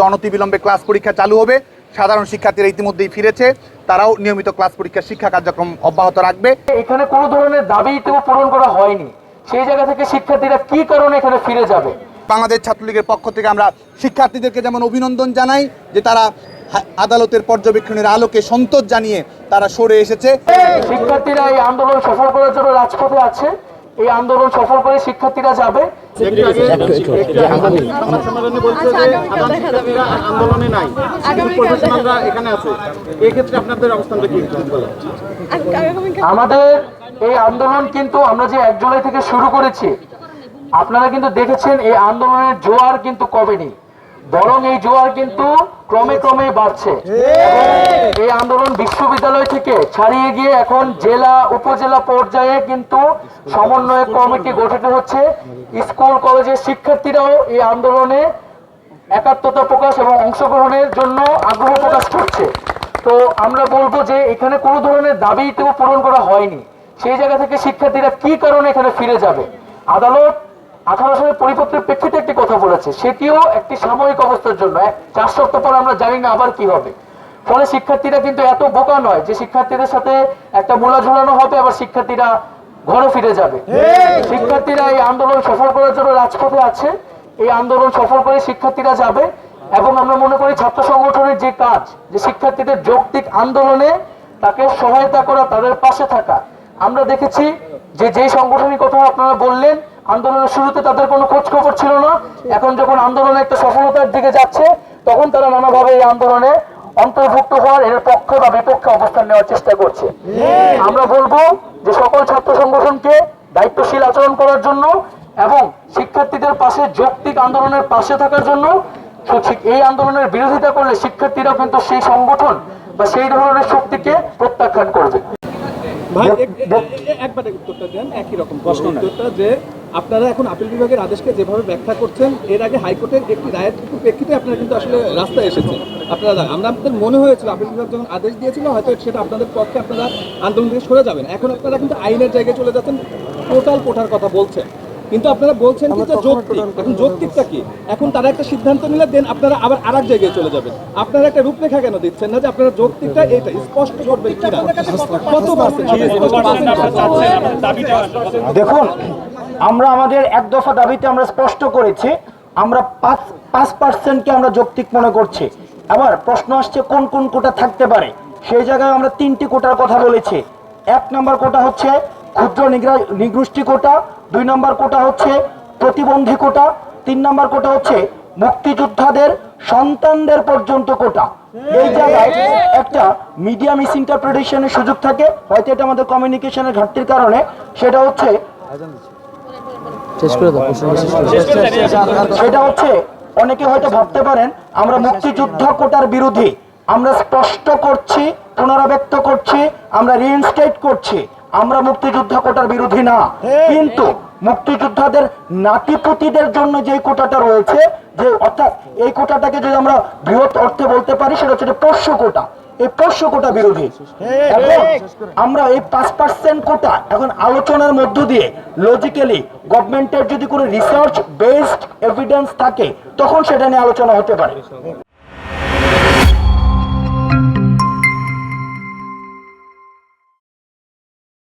অনতিবিলম্বে ক্লাস পরীক্ষা চালু হবে। সাধারণ শিক্ষার্থীরা ইতিমধ্যেই ফিরেছে। তারাও নিয়মিত ক্লাস পরীক্ষা শিক্ষা কার্যক্রম অব্যাহত রাখবে। এখানে কোনো ধরনের দাবিতেও পূরণ করা হয়নি। সেই জায়গা থেকে শিক্ষার্থীরা কি কারণে এখানে ফিরে যাবে? বাংলাদেশ ছাত্রলীগের পক্ষ থেকে আমরা শিক্ষার্থীদেরকে যেমন অভিনন্দন জানাই যে তারা আদালতের পর্যবেক্ষণের আলোকে সন্তোষ জানিয়ে তারা সরে এসেছে। শিক্ষার্থীরা এই আন্দোলন সফল করার জন্য রাজপথে আছে। এই আন্দোলন সফল করে শিক্ষার্থীরা যাবে। নাই। কি? আমাদের এই আন্দোলন কিন্তু আমরা যে এক জুলাই থেকে শুরু করেছি আপনারা কিন্তু দেখেছেন এই আন্দোলনের জোয়ার কিন্তু কমেনি। বরং এই জোয়ার কিন্তু ক্রমে ক্রমে বাড়ছে। এই আন্দোলন বিশ্ববিদ্যালয় থেকে ছাড়িয়ে গিয়ে এখন জেলা উপজেলা পর্যায়ে কিন্তু সমন্বয় কমিটি গঠিত হচ্ছে। স্কুল কলেজের শিক্ষার্থীরাও এই আন্দোলনে একাত্মতা প্রকাশ এবং অংশগ্রহণের জন্য আগ্রহ প্রকাশ করছে। তো আমরা বলব যে এখানে কোনো ধরনের দাবিতেও পূরণ করা হয়নি। সেই জায়গা থেকে শিক্ষার্থীরা কি কারণে এখানে ফিরে যাবে? আদালত আঠারো সালের পরিপত্রের প্রেক্ষিতে একটি কথা বলেছে সেটিও একটি সাময়িক অবস্থার জন্য। চার সপ্তাহ পর আমরা জানি না আবার কি হবে ফলে শিক্ষার্থীরা কিন্তু এত বোকা নয় যে শিক্ষার্থীদের সাথে একটা মূলা ঝুলানো হবে আবার শিক্ষার্থীরা ঘরে ফিরে যাবে। শিক্ষার্থীরা এই আন্দোলন সফল করার জন্য রাজপথে আছে। এই আন্দোলন সফল করে শিক্ষার্থীরা যাবে এবং আমরা মনে করি ছাত্র সংগঠনের যে কাজ যে শিক্ষার্থীদের যৌক্তিক আন্দোলনে তাকে সহায়তা করা তাদের পাশে থাকা। আমরা দেখেছি যে যেই সংগঠনের কথা আপনারা বললেন আন্দোলনের শুরুতে তাদের কোনো খোঁজ খবর ছিল না। এখন যখন আন্দোলনে একটা সফলতার দিকে যাচ্ছে তখন তারা নানাভাবে এই আন্দোলনে অন্তর্ভুক্ত হওয়ার এর পক্ষে বা বিপক্ষে অবস্থান নেওয়ার চেষ্টা করছে। আমরা বলব যে সকল ছাত্র সংগঠনকে দায়িত্বশীল আচরণ করার জন্য এবং শিক্ষার্থীদের পাশে যৌক্তিক আন্দোলনের পাশে থাকার জন্য এই আন্দোলনের বিরোধিতা করলে শিক্ষার্থীরা কিন্তু সেই সংগঠন বা সেই ধরনের শক্তিকে প্রত্যাখ্যান করবে। ভাই একবারে উত্তরটা দেন একই রকম প্রশ্ন উত্তরটা যে আপনারা এখন আপিল বিভাগের আদেশকে যেভাবে ব্যাখ্যা করছেন এর আগে হাইকোর্টের একটি রায়ের প্রেক্ষিতে আপনারা কিন্তু আসলে রাস্তায় এসেছেন। আপনারা আমরা আপনাদের মনে হয়েছিল আপিল বিভাগ যখন আদেশ দিয়েছিল হয়তো সেটা আপনাদের পক্ষে আপনারা আন্দোলন থেকে সরে যাবেন। এখন আপনারা কিন্তু আইনের জায়গায় চলে যাচ্ছেন টোটাল কোঠার কথা বলছেন। কিন্তু আপনারা বলছেন কি যে যৌক্তিক। এখন যৌক্তিকটা কি? এখন তারা একটা সিদ্ধান্ত নিলে দেন আপনারা আবার আরেক জায়গায় চলে যাবেন। আপনারা একটা রূপরেখা কেন দিচ্ছেন না যে আপনারা যৌক্তিকটা এটা স্পষ্ট করবেন কিনা? কত পার্সেন্ট দেখুন আমরা আমাদের এক দফা দাবিতে আমরা স্পষ্ট করেছি, আমরা পাঁচ পাঁচ পার্সেন্টকে আমরা যৌক্তিক মনে করছি। আবার প্রশ্ন আসছে, কোন কোন কোটা থাকতে পারে? সেই জায়গায় আমরা তিনটি কোটার কথা বলেছি। এক নম্বর কোটা হচ্ছে ক্ষুদ্র নিগোষ্ঠী কোটা, দুই নম্বর কোটা হচ্ছে প্রতিবন্ধী কোটা, তিন নম্বর কোটা হচ্ছে মুক্তিযোদ্ধাদের সন্তানদের পর্যন্ত কোটা। এই জায়গায় একটা মিডিয়া মিস ইন্টারপ্রিটেশনের সুযোগ থাকে, হয়তো এটা আমাদের কমিউনিকেশনের ঘাটতির কারণে, সেটা হচ্ছে সেটা হচ্ছে, অনেকে হয়তো ভাবতে পারেন, আমরা মুক্তিযুদ্ধ কোটার বিরোধী। আমরা স্পষ্ট করছি, পুনরাবৃত্ত করছি, আমরা রিইনস্টেট করছি। আমরা মুক্তিযুদ্ধ কোটার বিরোধী না। কিন্তু মুক্তিযোদ্ধাদের নাতিপুতিদের জন্য যে কোটাটা রয়েছে, যে অর্থাৎ এই কোটাটাকে যদি আমরা বৃহৎ অর্থে বলতে পারি, সেটা হচ্ছে পোষ্য কোটা। এই পোষ্য কোটা বিরোধী। এখন আমরা এই পাঁচ পার্সেন্ট কোটা এখন আলোচনার মধ্য দিয়ে লজিক্যালি গভর্নমেন্টের যদি কোনো রিসার্চ বেসড এভিডেন্স থাকে, তখন সেটা নিয়ে আলোচনা হতে পারে।